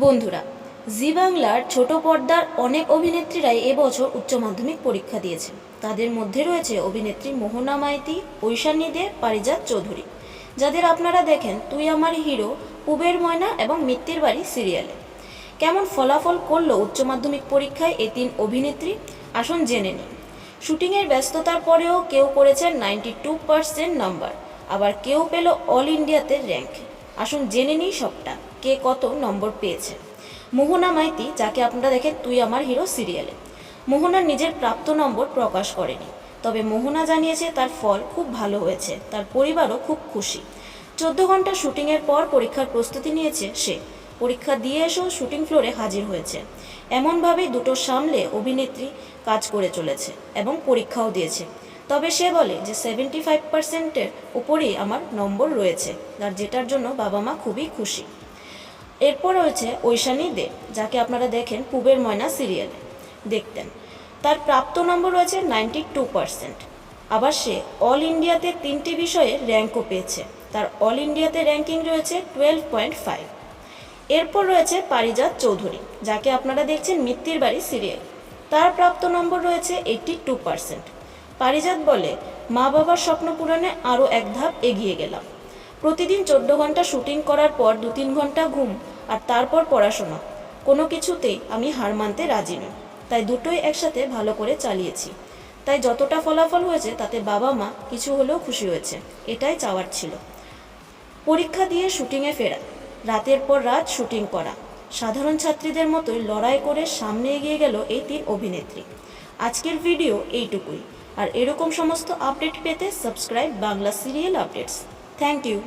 বন্ধুরা, জি বাংলার ছোট পর্দার অনেক অভিনেত্রীরাই এবছর উচ্চ মাধ্যমিক পরীক্ষা দিয়েছে। তাদের মধ্যে রয়েছে অভিনেত্রী মোহনা মাইতি, ঐশানী দে, পারিজাত চৌধুরী। যাদের আপনারা দেখেন, তুই আমার হিরো, পুবের ময়না এবং মিত্তির বাড়ি সিরিয়ালে। কেমন ফলাফল করল উচ্চ মাধ্যমিক পরীক্ষায় এই তিন অভিনেত্রী? আসুন জেনে নিন শুটিংয়ের ব্যস্ততার পরেও কেউ করেছেন নাইনটি টু পার্সেন্ট নাম্বার, আবার কেউ পেল অল ইন্ডিয়াতে র্যাঙ্ক। আসুন জেনে নিই সবটা। কে কত নম্বর পেয়েছে। মোহনা মাইতি, যাকে আপনারা দেখেন, তুই আমার হিরো সিরিয়ালে। মোহনা নিজের প্রাপ্ত নম্বর প্রকাশ করেনি। তবে মোহনা জানিয়েছে তার ফল খুব ভালো হয়েছে, তার পরিবারও খুব খুশি। চোদ্দ ঘণ্টা শুটিংয়ের পর পরীক্ষার প্রস্তুতি নিয়েছে সে। পরীক্ষা দিয়ে এসেও শুটিং ফ্লোরে হাজির হয়েছে। এমনভাবেই দুটো সামলে অভিনেত্রী কাজ করে চলেছে এবং পরীক্ষাও দিয়েছে। তবে সে বলে যে সেভেন্টি ফাইভ পার্সেন্টের উপরেই আমার নম্বর রয়েছে, আর যেটার জন্য বাবা মা খুবই খুশি। এরপর রয়েছে ঐশানী দে, যাকে আপনারা দেখেন পুবের ময়না সিরিয়ালে। দেখতেন। তার প্রাপ্ত নম্বর রয়েছে নাইনটি টু পার্সেন্ট। আবার সে অল ইন্ডিয়াতে তিনটি বিষয়ে র্যাঙ্কও পেয়েছে। তার অল ইন্ডিয়াতে র্যাঙ্কিং রয়েছে টুয়েলভ পয়েন্ট ফাইভ। এরপর রয়েছে পারিজাত চৌধুরী, যাকে আপনারা দেখছেন মিত্তির বাড়ি সিরিয়াল। তার প্রাপ্ত নম্বর রয়েছে এইটটি টু পার্সেন্ট। পারিজাত বলে, মা বাবার স্বপ্ন পূরণে আরও এক ধাপ এগিয়ে গেলাম। প্রতিদিন চোদ্দ ঘণ্টা শুটিং করার পর দু তিন ঘণ্টা ঘুম আর তারপর পড়াশোনা। কোনো কিছুতেই আমি হার মানতে রাজি নই। তাই দুটোই একসাথে ভালো করে চালিয়েছি। তাই যতটা ফলাফল হয়েছে, তাতে বাবা মা কিছু হলেও খুশি হয়েছে, এটাই চাওয়ার ছিল। পরীক্ষা দিয়ে শুটিংয়ে ফেরা। রাতের পর রাত শুটিং করা। সাধারণ ছাত্রীদের মতোই লড়াই করে সামনে এগিয়ে গেল এই তিন অভিনেত্রী। আজকের ভিডিও এইটুকুই। আর এরকম সমস্ত আপডেট পেতে subscribe Bangla serial updates. Thank you.